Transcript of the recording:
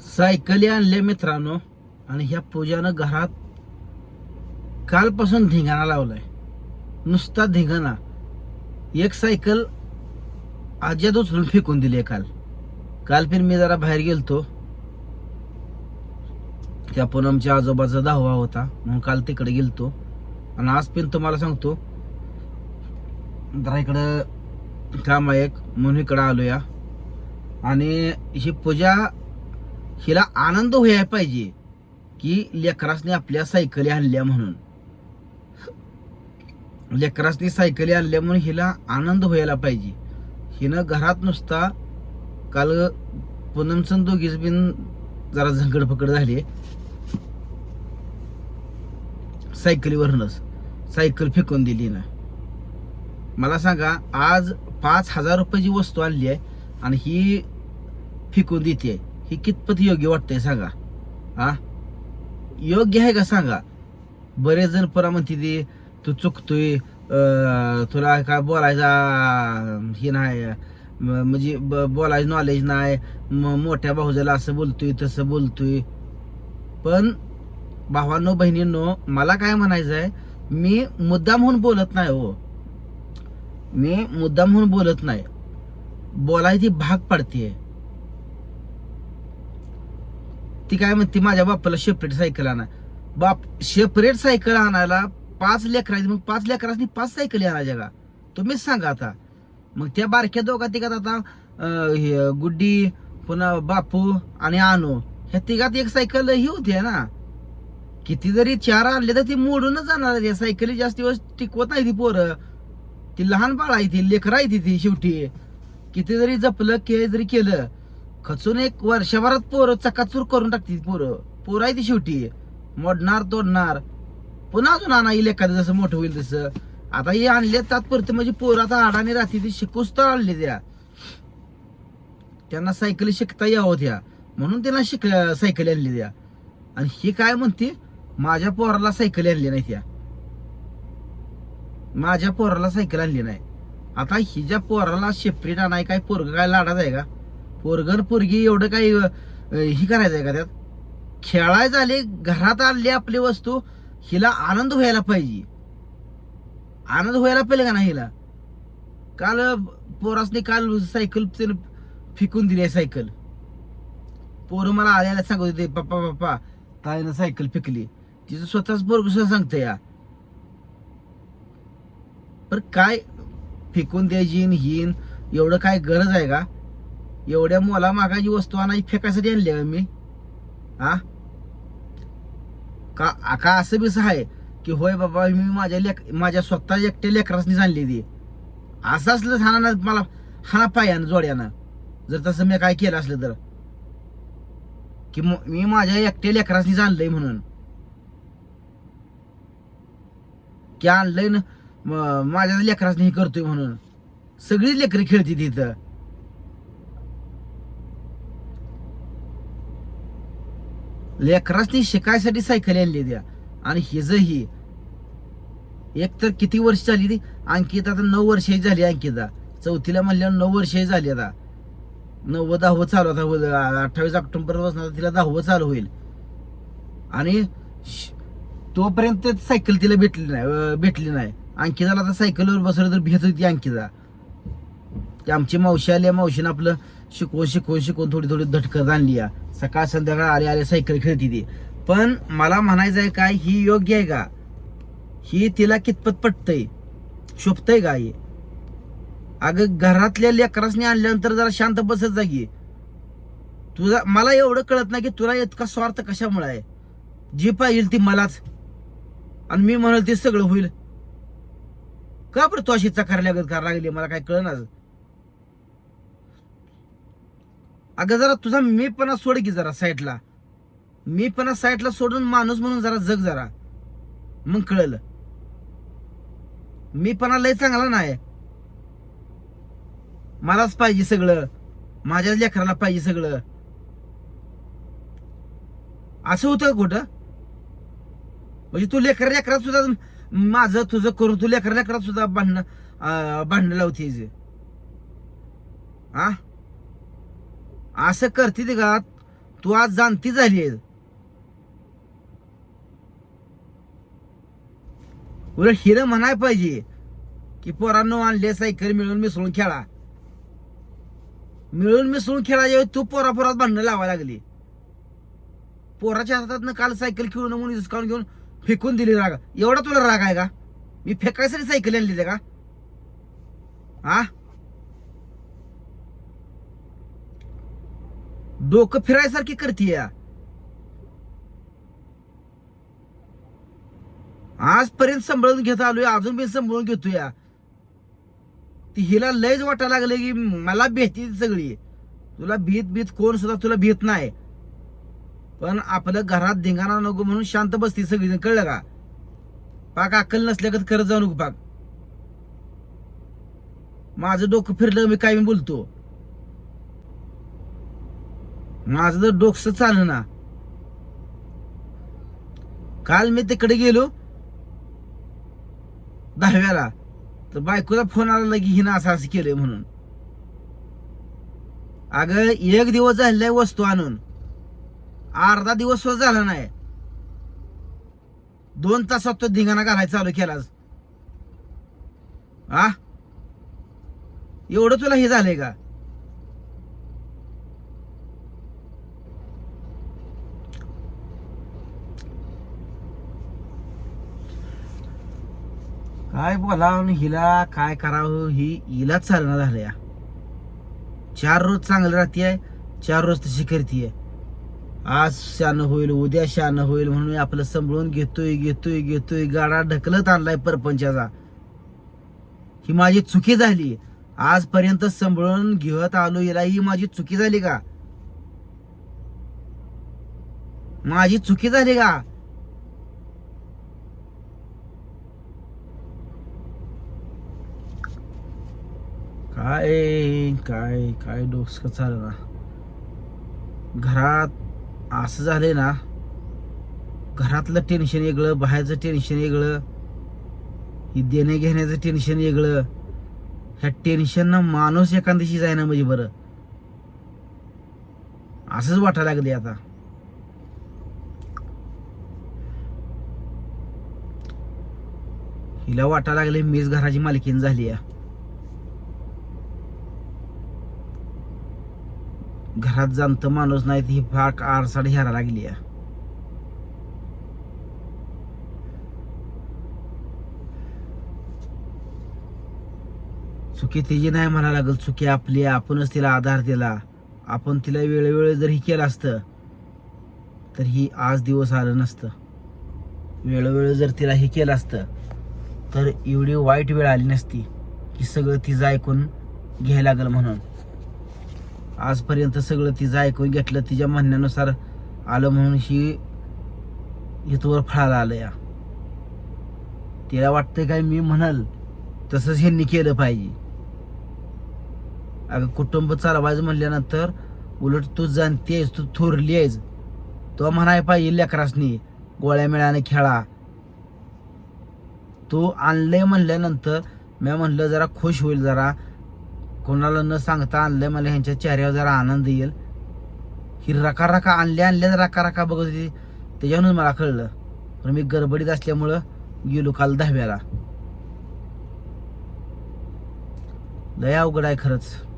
सायकली आणल्या मित्रांनो. आणि ह्या पूजानं घरात कालपासून धिंगाणा लावलाय. नुसता धिंगाणा. एक सायकल आज्यात उचलून फेकून दिली आहे काल. काल फिर मी जरा बाहेर गेलतो. त्या पूनमच्या आजोबाचा दहावा होता म्हणून काल तिकडे गेलतो. आणि आज पण तुम्हाला सांगतो जरा इकडं काम आहे एक म्हणून इकडं आलो या आणि ही पूजा हिला आनंद व्हायला पाहिजे की लेकरासने आपल्या सायकली आणल्या म्हणून. लेकरासने सायकली आणल्या म्हणून हिला आनंद व्हायला पाहिजे. हिनं घरात नुसता काल पूनमसन दोघीच बिन जरा झंगडफकड झाली. सायकलीवरूनच सायकल फेकून दिली ना मला सांगा आज पाच हजार रुपयाची वस्तू आणली आहे आणि ही फेकून देते. आहे ही कितपत योग्य वाटतंय सांगा. हा योग्य आहे का सांगा? बरेच जण परा म्हणते ते तू चुकतोय तुला काय बोलायचा हे नाही म्हणजे ब- बोलायचं नॉलेज नाही मोठ्या भाऊजाला असं बोलतोय तसं बोलतोय. पण भावांनो बहिणींनो मला काय म्हणायचं आहे मी मुद्दाम होऊन बोलत नाही हो. मी मुद्दाम होऊन बोलत नाही. बोलायची भाग पडते ती काय म्हणते माझ्या बापाला सेपरेट सायकल आणा. बाप सेपरेट सायकल आणायला पाच लेकरांची मग पाच लेकरांनी पाच सायकली आणायच्या का तुम्हीच सांगा आता. मग त्या बारक्या दोघा तिघात आता हे गुड्डी पुन्हा बापू आणि आनो ह्या तिघात एक सायकल ही होती आहे ना? किती जरी चार आणले तर ती मोडूनच जाणार या सायकली जास्त दिवस टिकवत नाही ती पोरं. ती लहान बाळ आहे ती लेकरं आहे ती ती शेवटी. किती जरी जपलं के जरी केलं खचून एक वर्षभरात पोरं चकाचूर करून टाकतील पोरं. पोरं आहे ती शेवटी. मोडणार तोडणार. पुन्हा अजून आणा येईल एखादं जसं मोठं होईल तसं. आता हे आणले तात्पुरते म्हणजे पोरं आता आडाने राहते ती शिकूच तर आणले त्या. त्यांना सायकली शिकता यावं त्या. म्हणून त्यांना शिक सायकल आणली द्या आणि ही काय म्हणते? माझ्या पोराला सायकल आणली नाही त्या. माझ्या पोराला सायकल आणली नाही. आता हिच्या पोराला शेपरीट आणाय काय पोरग काय लाडाच आहे का? पोरगर पोरगी एवढं काही ही करायचं आहे का त्यात? खेळाय झाले घरात आणली आपली वस्तू हिला आनंद व्हायला पाहिजे. आनंद व्हायला पाहिजे का नाही हिला? काल पोरासने काल सायकल त्यानं फेकून दिली आहे सायकल. पोरं मला आल्याला सांगत होते पप्पा पप्पा ताईनं सायकल फेकली. तिचं स्वतःच पोर कसं सांगतं या. पर काय फेकून द्यायची न एवढं काय गरज आहे का? एवढ्या मोला मागाची वस्तू आणायची फेकायसाठी आणली आहे मी हा? का का असं बीस आहे की होय बाबा मी माझ्या लेक माझ्या स्वतः एकट्या लेकरासनी आणली ती. असं असलं हाना मला हाना पायानं जोड्यानं. जर तसं मी काय केलं असलं तर. की मी माझ्या एकट्या लेकरासनी आणलंय म्हणून. की आणलंय ना माझ्या लेकरासनी हे करतोय म्हणून. सगळीच लेकरं खेळती तिथं लेकरासनी शिकायसाठी सायकल आणली द्या. आणि हिजही एक तर किती वर्ष झाली ती? अंकिता आता नऊ वर्षही झाली अंकिता. चौथीला म्हणल्यावर नऊ वर्षही झाली आता. नव्वद दहावं चालू आता अठ्ठावीस ऑक्टोबरपासून आता तिला दहावं चालू होईल. आणि श- तोपर्यंत सायकल तिला भेटली नाही भेटली नाही. अंकिताला आता सायकलवर बसवलं तर भेट होती अंकिता. आमची मावशी आली मावशीनं आपलं शिकवून शिकवून शिकवून थोडी थोडी धटकत आणली या. सकाळ संध्याकाळ आले आले सायकल खेळती ती. पण मला म्हणायचं आहे काय ही योग्य आहे का? ही तिला कितपत पटतंय? शोभतंय का हे? अगं घरातल्या लेकरासनी आणल्यानंतर जरा शांत बसत जागी तुझा मला एवढं कळत नाही की तुला इतका स्वार्थ कशामुळे आहे? जी पाहिजे ती मलाच. आणि मी म्हणाल ते सगळं होईल. का बरं तू अशी चकार लागत लागली? मला काय कळणार अगं जरा तुझा मीपणा सोड की जरा साईडला. पण साईडला सोडून माणूस म्हणून जरा जग जरा. मग कळलं. मी पण लय चांगला नाही. मलाच पाहिजे सगळं. माझ्याच लेकराला पाहिजे सगळं. असं होतं का कुठं म्हणजे तू लेकर लेकरात सुद्धा माझं तुझं करून तू लेकर लेकरात सुद्धा भांडणं भांडणं लावते हा असं करते का तू आज जाणती झाली उलट हिरं म्हणाय पाहिजे की पोरांनो आणले सायकल मिळून मिसळून खेळा. मिळून मिसळून खेळा तू पोरा पोरात भांडणं लावायला लागली. पोराच्या हातात काल सायकल खेळून म्हणून हिसकावून घेऊन फेकून दिली राग. एवढा तुला राग आहे का? मी फेकायसाठी सायकल आणली का? हा डोकं फिरायसारखी करते आजपर्यंत सांभाळून घेत आलोय अजून मी सांभाळून घेतोय ती हिला लयच वाटायला लागले की मला भीती सगळी. तुला भीत भीत कोण सुद्धा तुला भीत नाही. पण आपलं घरात धिंगाणा नको म्हणून शांत बसते सगळी कळलं का? पाक अक्कल नसल्यागत करत जाऊ नको पाक. माझं डोकं फिरलं मी काय मी बोलतो. माझं जर डोकस चालू ना काल मी तिकडे गेलो. दहाव्याला. तर बायकोचा फोन आला की हिनं असं असं केलंय म्हणून. अगं एक दिवस झालेलाय वस्तू आणून. अर्धा दिवस झाला नाही. दोन तासात तो धिंगाणा घालायला चालू केलाच आ? एवढं तुला हे झालंय का? काय बोलावं आणि हिला काय करावं ही हिलाच चालना झालं या. चार रोज चांगलं राहते चार रोज तशी करते आज शान होईल उद्या शान होईल म्हणून आपलं सांभाळून घेतोय घेतोय घेतोय गाडा ढकलत आणलाय परपंचाचा. ही माझी चुकी झाली. आजपर्यंत सांभाळून घेत आलो हिला ही माझी चुकी झाली का? माझी चुकी झाली का? काय काय डोसकं चालू ना. घरात असं झालंय ना घरातलं टेन्शन वेगळं बाहेरचं टेन्शन वेगळं ही देणे घेण्याचं टेन्शन वेगळं ह्या टेन्शननं माणूस एखाद्याशी जायना म्हणजे बरं. असंच वाटायला लागले आता. हिला वाटायला लागले मीच घराची मालकीन झाली आहे घरात जाणतं माणूस नाहीत ही फाक आरसाड ह्याला लागली आहे. चुकी तिची नाही म्हणायला लागल चुकी आपली आपणच तिला आधार दिला. आपण तिला वेळोवेळी जर ही केलं असतं तर ही आज दिवस आलं नसतं. वेळोवेळी जर तिला हे केलं असतं तर एवढी वाईट वेळ आली नसती की सगळं तिचं ऐकून घ्यायला लागल म्हणून. आजपर्यंत सगळं तिचं ऐकून घेतलं तिच्या म्हणण्यानुसार आलं म्हणून ही इथवर फळाला आलं या. तिला वाटतंय काय मी म्हणाल तसंच ह्यांनी केलं पाहिजे. अगं कुटुंब चालवायचं म्हणल्यानंतर उलट तू जाणतेस तू थोरली आहेस तो म्हणाय पाहिजे लेकरासनी गोळ्या मिळाने खेळा. तू आणलंय म्हणल्यानंतर मी म्हणलं जरा खुश होईल जरा. कोणाला न सांगता आणलंय मला ह्यांच्या चेहऱ्यावर जरा आनंद येईल. ही रका रका आणल्या आणल्या रका रका बघत होती. त्याच्यावरूनच मला कळलं. पण मी गडबडीत असल्यामुळं गेलो काल दहाव्याला. लय अवघड आहे खरंच.